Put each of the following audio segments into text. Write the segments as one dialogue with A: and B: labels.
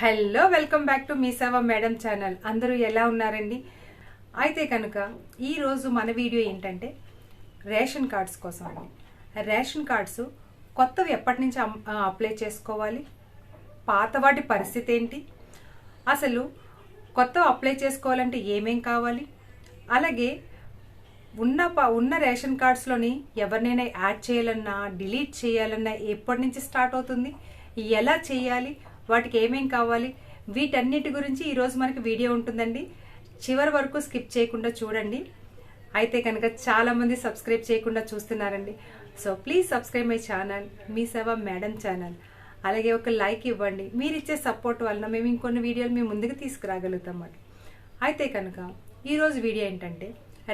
A: Hello welcome back to మీ సేవ madam channel. అందరూ ఎలా ఉన్నారండి? అయితే కనుక ఈరోజు మన వీడియో ఏంటంటే రేషన్ కార్డ్స్ కోసం అండి. రేషన్ కార్డ్స్ కొత్తవి ఎప్పటి నుంచి అప్లై చేసుకోవాలి? పాత వాటి పరిస్థితి ఏంటి? అసలు కొత్త అప్లై చేసుకోవాలంటే ఏమేం కావాలి? అలాగే ఉన్న ఉన్న రేషన్ కార్డ్స్లోని ఎవరినైనా యాడ్ చేయాలన్నా డిలీట్ చేయాలన్నా ఎప్పటి నుంచి స్టార్ట్ అవుతుంది? ఎలా చేయాలి? వాటికి ఏమేం కావాలి? వీటన్నిటి గురించి ఈరోజు మనకి వీడియో ఉంటుందండి. చివరి వరకు స్కిప్ చేయకుండా చూడండి. అయితే కనుక చాలామంది సబ్స్క్రైబ్ చేయకుండా చూస్తున్నారండి. So please subscribe my channel మీ సేవ మేడం ఛానల్. అలాగే ఒక లైక్ ఇవ్వండి. మీరు ఇచ్చే సపోర్ట్ వలన మేము ఇంకొన్ని వీడియోలు మేము ముందుకు తీసుకురాగలుగుతాం అన్నమాట అయితే కనుక ఈరోజు వీడియో ఏంటంటే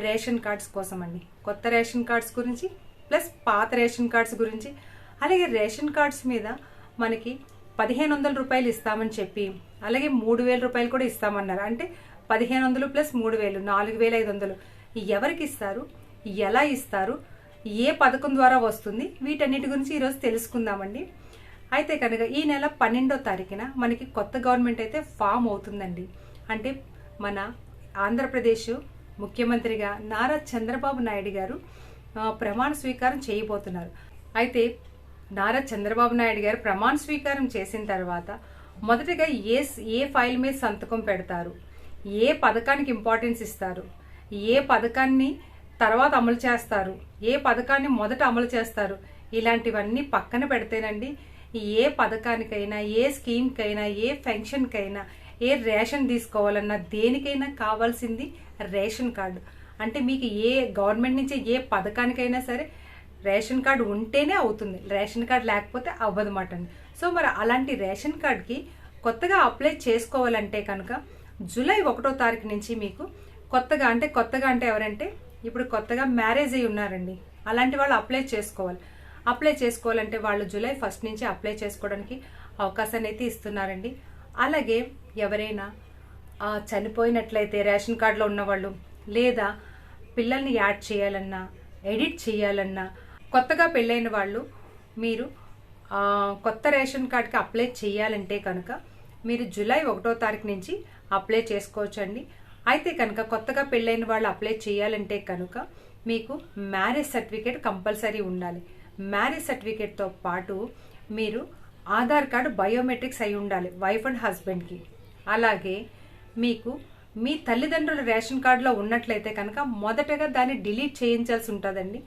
A: రేషన్ కార్డ్స్ కోసం అండి కొత్త రేషన్ కార్డ్స్ గురించి ప్లస్ పాత రేషన్ కార్డ్స్ గురించి అలాగే రేషన్ కార్డ్స్ మీద మనకి పదిహేను వందల రూపాయలు ఇస్తామని చెప్పి అలాగే మూడు వేల రూపాయలు కూడా ఇస్తామన్నారు. అంటే పదిహేను వందలు ప్లస్ మూడు వేలు నాలుగు వేల ఐదు వందలు ఎవరికి ఇస్తారు? ఎలా ఇస్తారు? ఏ పథకం ద్వారా వస్తుంది? వీటన్నిటి గురించి ఈరోజు తెలుసుకుందామండి. అయితే కనుక ఈ నెల పన్నెండో తారీఖున మనకి కొత్త గవర్నమెంట్ అయితే ఫామ్ అవుతుందండి. అంటే మన ఆంధ్రప్రదేశ్ ముఖ్యమంత్రిగా నారా చంద్రబాబు నాయుడు గారు ప్రమాణ స్వీకారం చేయబోతున్నారు. అయితే నారా చంద్రబాబు నాయుడు గారు ప్రమాణ స్వీకారం చేసిన తర్వాత మొదటగా ఏ ఏ ఫైల్ మీద సంతకం పెడతారు? ఏ పథకానికి ఇంపార్టెన్స్ ఇస్తారు? ఏ పథకాన్ని తర్వాత అమలు చేస్తారు? ఏ పథకాన్ని మొదట అమలు చేస్తారు? ఇలాంటివన్నీ పక్కన పెడితేనండి ఏ పథకానికైనా ఏ స్కీమ్కైనా ఏ పెన్షన్కైనా ఏ రేషన్ తీసుకోవాలన్నా దేనికైనా కావాల్సింది రేషన్ కార్డు. అంటే మీకు ఏ గవర్నమెంట్ నుంచి ఏ పథకానికైనా సరే రేషన్ కార్డు ఉంటేనే అవుతుంది. రేషన్ కార్డు లేకపోతే అవ్వదన్నమాట అండి. సో మరి అలాంటి రేషన్ కార్డ్కి కొత్తగా అప్లై చేసుకోవాలంటే కనుక జూలై ఒకటో తారీఖు నుంచి మీకు కొత్తగా అంటే కొత్తగా అంటే ఎవరంటే ఇప్పుడు కొత్తగా మ్యారేజ్ అయి ఉన్నారండి. అలాంటి వాళ్ళు అప్లై చేసుకోవాలి. అప్లై చేసుకోవాలంటే వాళ్ళు జూలై ఫస్ట్ నుంచి అప్లై చేసుకోవడానికి అవకాశాన్ని అయితే ఇస్తున్నారండి. అలాగే ఎవరైనా చనిపోయినట్లయితే రేషన్ కార్డులో ఉన్నవాళ్ళు లేదా పిల్లల్ని యాడ్ చేయాలన్నా ఎడిట్ చేయాలన్నా కొత్తగా పెళ్ళైన వాళ్ళు మీరు కొత్త రేషన్ కార్డ్కి అప్లై చేయాలంటే కనుక మీరు జూలై ఒకటో తారీఖు నుంచి అప్లై చేసుకోవచ్చండి. అయితే కనుక కొత్తగా పెళ్ళైన వాళ్ళు అప్లై చేయాలంటే కనుక మీకు మ్యారేజ్ సర్టిఫికేట్ కంపల్సరీ ఉండాలి. మ్యారేజ్ సర్టిఫికేట్తో పాటు మీరు ఆధార్ కార్డు బయోమెట్రిక్స్ అయి ఉండాలి వైఫ్ అండ్ హస్బెండ్కి. అలాగే మీకు మీ తల్లిదండ్రుల రేషన్ కార్డులో ఉన్నట్లయితే కనుక మొదటగా దాన్ని డిలీట్ చేయించాల్సి ఉంటుందండి.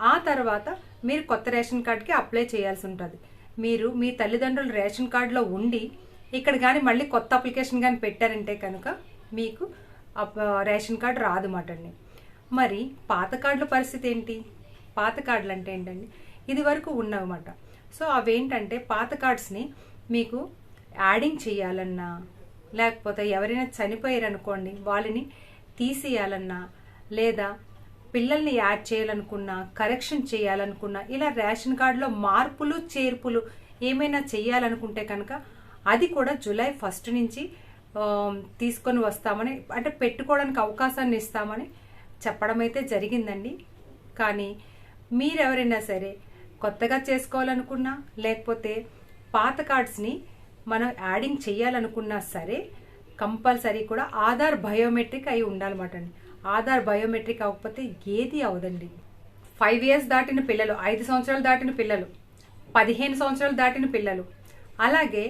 A: ఆ తర్వాత మీరు కొత్త రేషన్ కార్డ్కి అప్లై చేయాల్సి ఉంటుంది. మీరు మీ తల్లిదండ్రులు రేషన్ కార్డులో ఉండి ఇక్కడ కానీ మళ్ళీ కొత్త అప్లికేషన్ కానీ పెట్టారంటే కనుక మీకు అప్- రేషన్ కార్డు రాదు మాట అండి. మరి పాత కార్డుల పరిస్థితి ఏంటి? పాత కార్డులు అంటే ఏంటండి? ఇది వరకు ఉన్నవన్నమాట సో అవేంటంటే పాత కార్డ్స్ని మీకు యాడింగ్ చేయాలన్నా లేకపోతే ఎవరైనా చనిపోయారనుకోండి వాళ్ళని తీసేయాలన్నా లేదా పిల్లల్ని యాడ్ చేయాలనుకున్నా కరెక్షన్ చేయాలనుకున్నా ఇలా రేషన్ కార్డులో మార్పులు చేర్పులు ఏమైనా చేయాలనుకుంటే కనుక అది కూడా జూలై ఫస్ట్ నుంచి తీసుకొని వస్తామని అంటే పెట్టుకోవడానికి అవకాశాన్ని ఇస్తామని చెప్పడం అయితే జరిగిందండి. కానీ మీరెవరైనా సరే కొత్తగా చేసుకోవాలనుకున్నా లేకపోతే పాత కార్డ్స్ని మనం యాడింగ్ చేయాలనుకున్నా సరే కంపల్సరీ కూడా ఆధార్ బయోమెట్రిక్ అయి ఉండాలన్నమాట అండి. ఆధార్ బయోమెట్రిక్ అవ్వకపోతే ఏది అవదండి. ఫైవ్ ఇయర్స్ దాటిన పిల్లలు ఐదు సంవత్సరాలు దాటిన పిల్లలు పదిహేను సంవత్సరాలు దాటిన పిల్లలు. అలాగే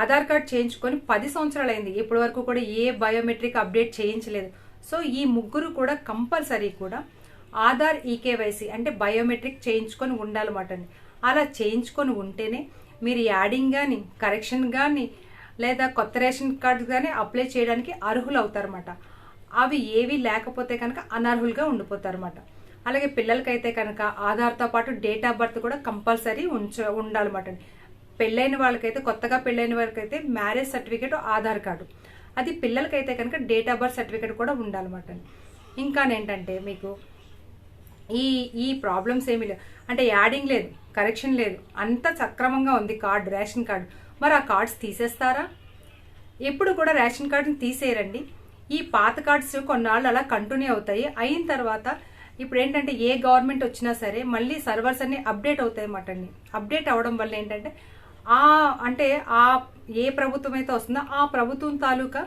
A: ఆధార్ కార్డ్ చేయించుకొని పది సంవత్సరాలు అయింది. ఇప్పటి వరకు కూడా ఏ బయోమెట్రిక్ అప్డేట్ చేయించలేదు. సో ఈ ముగ్గురు కూడా కంపల్సరీ కూడా ఆధార్ ఈకేవైసీ అంటే బయోమెట్రిక్ చేయించుకొని ఉండాలన్నమాట అండి. అలా చేయించుకొని ఉంటేనే మీరు యాడింగ్ కానీ కరెక్షన్ కానీ లేదా కొత్త రేషన్ కార్డు కానీ అప్లై చేయడానికి అర్హులు అవుతారన్నమాట అవి ఏవి లేకపోతే కనుక అనర్హులుగా ఉండిపోతారన్నమాట. అలాగే పిల్లలకైతే కనుక ఆధార్తో పాటు డేట్ ఆఫ్ బర్త్ కూడా కంపల్సరీ ఉంచ ఉండాలన్నమాట. పెళ్ళైన వాళ్ళకైతే కొత్తగా పెళ్ళైన వాళ్ళకైతే మ్యారేజ్ సర్టిఫికేట్ ఆధార్ కార్డు. అది పిల్లలకైతే కనుక డేట్ ఆఫ్ బర్త్ సర్టిఫికేట్ కూడా ఉండాలన్నమాట. ఇంకా ఏంటంటే మీకు ఈ ఈ ప్రాబ్లమ్స్ ఏమీ లేవు. అంటే యాడింగ్ లేదు కరెక్షన్ లేదు. అంత సక్రమంగా ఉంది కార్డు రేషన్ కార్డు. మరి ఆ కార్డ్స్ తీసేస్తారా? ఎప్పుడు కూడా రేషన్ కార్డుని తీసేయరండి. ఈ పాత కార్డ్స్ కొన్నాళ్ళు అలా కంటిన్యూ అవుతాయి. అయిన తర్వాత ఇప్పుడు ఏంటంటే ఏ గవర్నమెంట్ వచ్చినా సరే మళ్ళీ సర్వర్స్ అన్ని అప్డేట్ అవుతాయి అన్నమాట అండి. అప్డేట్ అవడం వల్ల ఏంటంటే ఆ అంటే ఆ ఏ ప్రభుత్వం అయితే వస్తుందో ఆ ప్రభుత్వం తాలూకా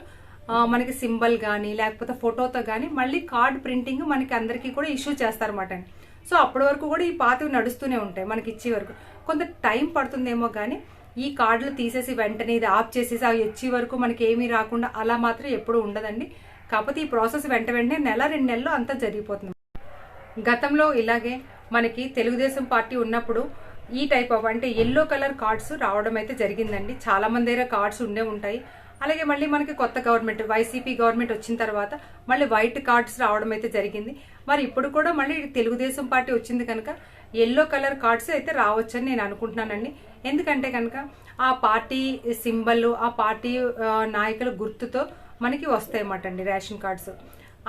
A: మనకి సింబల్ కానీ లేకపోతే ఫోటోతో కానీ మళ్ళీ కార్డ్ ప్రింటింగ్ మనకి అందరికీ కూడా ఇష్యూ చేస్తారన్నమాట అండి. సో అప్పటి వరకు కూడా ఈ పాతవి నడుస్తూనే ఉంటాయి మనకి ఇచ్చే వరకు. కొంత టైం పడుతుందేమో కానీ ఈ కార్డులు తీసేసి వెంటనే ఇది ఆఫ్ చేసేసి అవి వచ్చే వరకు మనకి ఏమీ రాకుండా అలా మాత్రం ఎప్పుడూ ఉండదండి. కాకపోతే ఈ ప్రాసెస్ వెంట వెంటనే నెల రెండు నెలల్లో అంతా జరిగిపోతుంది. గతంలో ఇలాగే మనకి తెలుగుదేశం పార్టీ ఉన్నప్పుడు ఈ టైప్ ఆఫ్ అంటే ఎల్లో కలర్ కార్డ్స్ రావడం అయితే జరిగిందండి. చాలా మంది దగ్గర కార్డ్స్ ఉండే ఉంటాయి. అలాగే మళ్ళీ మనకి కొత్త గవర్నమెంట్ వైసీపీ గవర్నమెంట్ వచ్చిన తర్వాత మళ్ళీ వైట్ కార్డ్స్ రావడం అయితే జరిగింది. మరి ఇప్పుడు కూడా మళ్ళీ తెలుగుదేశం పార్టీ వచ్చింది కనుక ఎల్లో కలర్ కార్డ్స్ అయితే రావచ్చని నేను అనుకుంటున్నానండి. ఎందుకంటే కనుక ఆ పార్టీ సింబల్ ఆ పార్టీ నాయకుల గుర్తుతో మనకి వస్తాయి అన్నమాట అండి రేషన్ కార్డ్స్.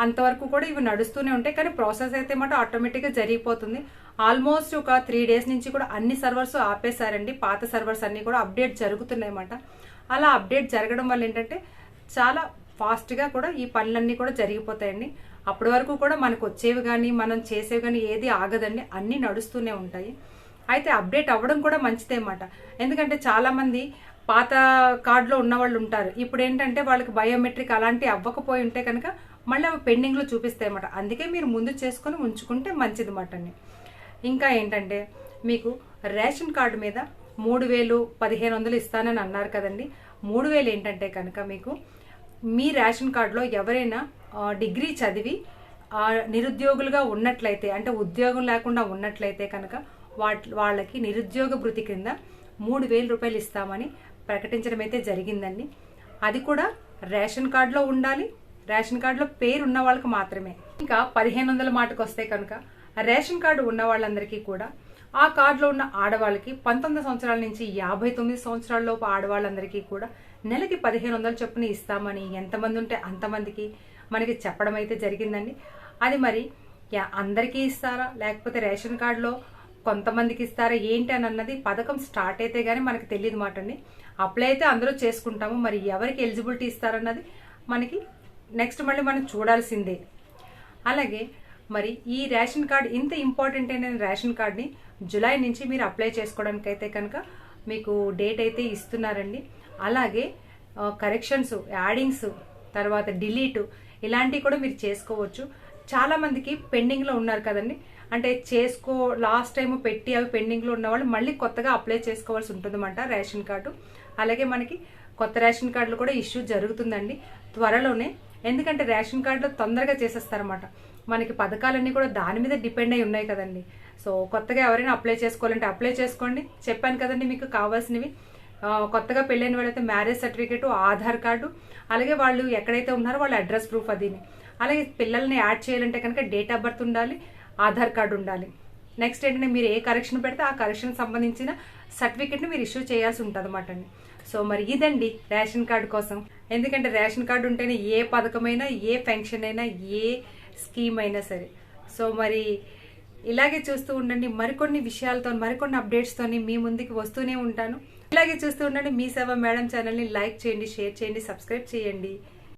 A: అంతవరకు కూడా ఇవి నడుస్తూనే ఉంటాయి. కానీ ప్రాసెస్ అయితే మాట ఆటోమేటిక్గా జరిగిపోతుంది. ఆల్మోస్ట్ ఒక త్రీ డేస్ నుంచి కూడా అన్ని సర్వర్స్ ఆపేశారండి. పాత సర్వర్స్ అన్ని కూడా అప్డేట్ జరుగుతున్నాయి అన్నమాట అలా అప్డేట్ జరగడం వల్ల ఏంటంటే చాలా ఫాస్ట్గా కూడా ఈ పనులన్నీ కూడా జరిగిపోతాయండి. అప్పటి వరకు కూడా మనకు వచ్చేవి కానీ మనం చేసేవి కానీ ఏది ఆగదండి. అన్నీ నడుస్తూనే ఉంటాయి. అయితే అప్డేట్ అవ్వడం కూడా మంచిదే అన్నమాట. ఎందుకంటే చాలామంది పాత కార్డులో ఉన్న వాళ్ళు ఉంటారు. ఇప్పుడు ఏంటంటే వాళ్ళకి బయోమెట్రిక్ అలాంటి అవ్వకపోయి ఉంటే కనుక మళ్ళీ అవి పెండింగ్లో చూపిస్తాయి అన్నమాట. అందుకే మీరు ముందు చేసుకొని ఉంచుకుంటే మంచిది అన్నమాట ఇంకా ఏంటంటే మీకు రేషన్ కార్డు మీద మూడు వేలు పదిహేను వందలు ఇస్తానని అన్నారు కదండి. మూడు వేలు ఏంటంటే కనుక మీకు మీ రేషన్ కార్డులో ఎవరైనా డిగ్రీ చదివి నిరుద్యోగులుగా ఉన్నట్లయితే అంటే ఉద్యోగం లేకుండా ఉన్నట్లయితే కనుక వాట్ వాళ్ళకి నిరుద్యోగ భృతి కింద మూడు వేల రూపాయలు ఇస్తామని ప్రకటించడం అయితే జరిగిందండి. అది కూడా రేషన్ కార్డులో ఉండాలి రేషన్ కార్డులో పేరు ఉన్న వాళ్ళకి మాత్రమే. ఇంకా పదిహేను వందల మాటకు వస్తే కనుక రేషన్ కార్డు ఉన్న వాళ్ళందరికీ కూడా ఆ కార్డులో ఉన్న ఆడవాళ్ళకి పంతొమ్మిది సంవత్సరాల నుంచి యాభై తొమ్మిది సంవత్సరాల లోపు ఆడవాళ్ళందరికీ కూడా నెలకి పదిహేను వందల చొప్పున ఇస్తామని ఎంతమంది ఉంటే అంతమందికి మనకి చెప్పడం అయితే జరిగిందండి. అది మరి యా- అందరికీ ఇస్తారా? లేకపోతే రేషన్ కార్డులో కొంతమందికి ఇస్తారా? ఏంటి అని అన్నది పథకం స్టార్ట్ అయితే గానీ మనకి తెలియదు మాట అండి. అప్లై అయితే అందరూ చేసుకుంటాము. మరి ఎవరికి ఎలిజిబిలిటీ ఇస్తారన్నది మనకి నెక్స్ట్ మళ్ళీ మనం చూడాల్సిందే. అలాగే మరి ఈ రేషన్ కార్డ్ ఇంత ఇంపార్టెంట్ అయిన రేషన్ కార్డ్ని జులై నుంచి మీరు అప్లై చేసుకోవడానికి అయితే కనుక మీకు డేట్ అయితే ఇస్తున్నారండి. అలాగే కరెక్షన్స్ యాడింగ్స్ తర్వాత డిలీట్ ఇలాంటివి కూడా మీరు చేసుకోవచ్చు. చాలామందికి పెండింగ్లో ఉన్నారు కదండి. అంటే చేసుకో లాస్ట్ టైం పెట్టి అవి పెండింగ్లో ఉన్న వాళ్ళు మళ్ళీ కొత్తగా అప్లై చేసుకోవాల్సి ఉంటుందన్నమాట రేషన్ కార్డు. అలాగే మనకి కొత్త రేషన్ కార్డులు కూడా ఇష్యూ జరుగుతుందండి త్వరలోనే. ఎందుకంటే రేషన్ కార్డులో తొందరగా చేసేస్తారన్నమాట. మనకి పథకాలన్నీ కూడా దాని మీద డిపెండ్ అయి ఉన్నాయి కదండి. సో కొత్తగా ఎవరైనా అప్లై చేసుకోవాలంటే అప్లై చేసుకోండి. చెప్పాను కదండి మీకు కావాల్సినవి. కొత్తగా పెళ్ళైన వాళ్ళైతే మ్యారేజ్ సర్టిఫికేట్ ఆధార్ కార్డు అలాగే వాళ్ళు ఎక్కడైతే ఉన్నారో వాళ్ళ అడ్రస్ ప్రూఫ్ అదిని అలాగే పిల్లల్ని యాడ్ చేయాలంటే కనుక డేట్ ఆఫ్ బర్త్ ఉండాలి ఆధార్ కార్డు ఉండాలి. నెక్స్ట్ ఏంటంటే మీరు ఏ కరెక్షన్ పెడితే ఆ కరెక్షన్ సంబంధించిన సర్టిఫికేట్ని మీరు ఇష్యూ చేయాల్సి ఉంటుంది అనమాట అండి. సో మరి ఇదండి రేషన్ కార్డు కోసం. ఎందుకంటే రేషన్ కార్డు ఉంటేనే ఏ పథకమైనా ఏ పెన్షన్ అయినా ఏ స్కీమ్ అయినా సరే. సో మరి ఇలాగే చూస్తూ ఉండండి. మరికొన్ని విషయాలతో మరికొన్ని అప్డేట్స్తోని మీ ముందుకు వస్తూనే ఉంటాను. ఇలాగే చూస్తూ ఉండండి. మీ సేవ మేడం ఛానల్ని లైక్ చేయండి షేర్ చేయండి సబ్స్క్రైబ్ చేయండి.